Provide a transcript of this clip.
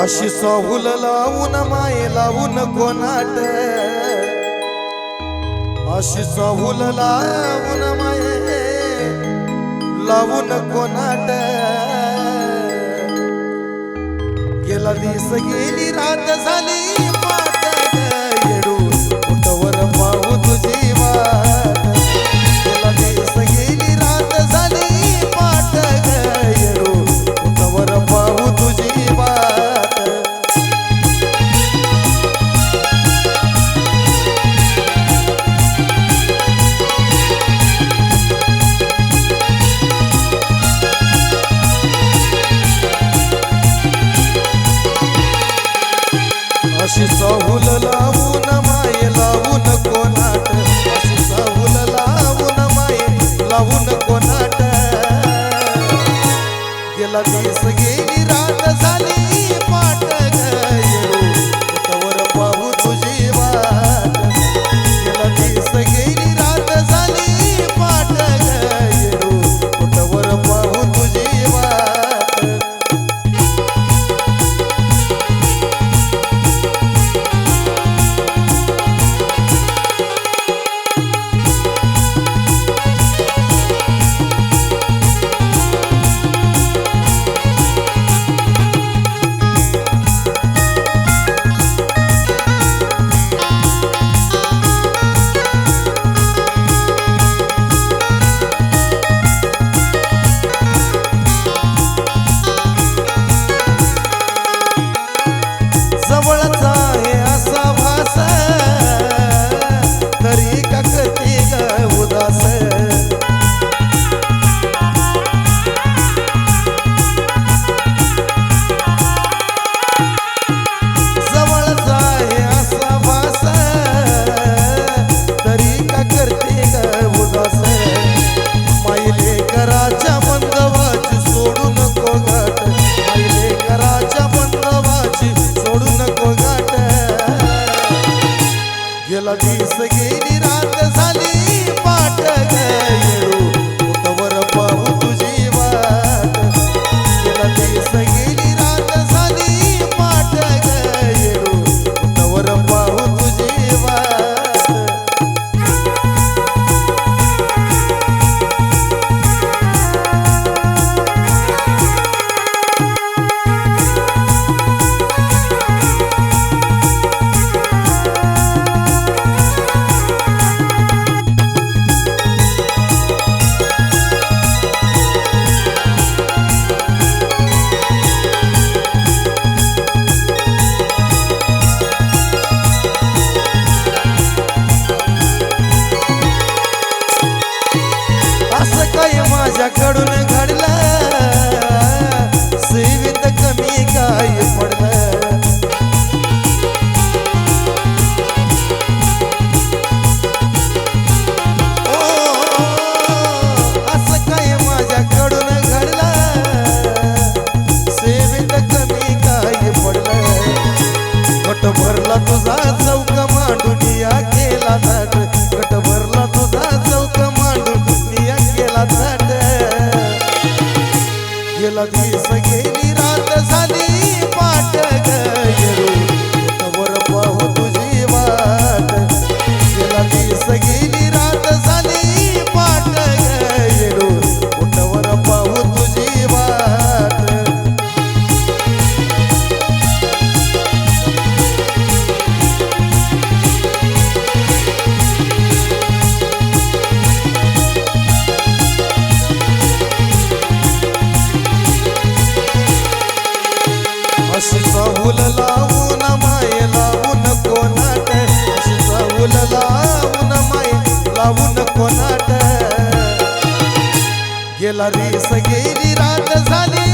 अशी साहुल लावून माई लावून कोणाट. अशी साहुल लावून माय लावून कोणाट. गेला दिस गेली रात झाली. पाहून कोणाट गेला दिस Talarica दिवस गेली रात झाली पाठ काय माझ्याकडून घड. la. रे सगेली रात झाली.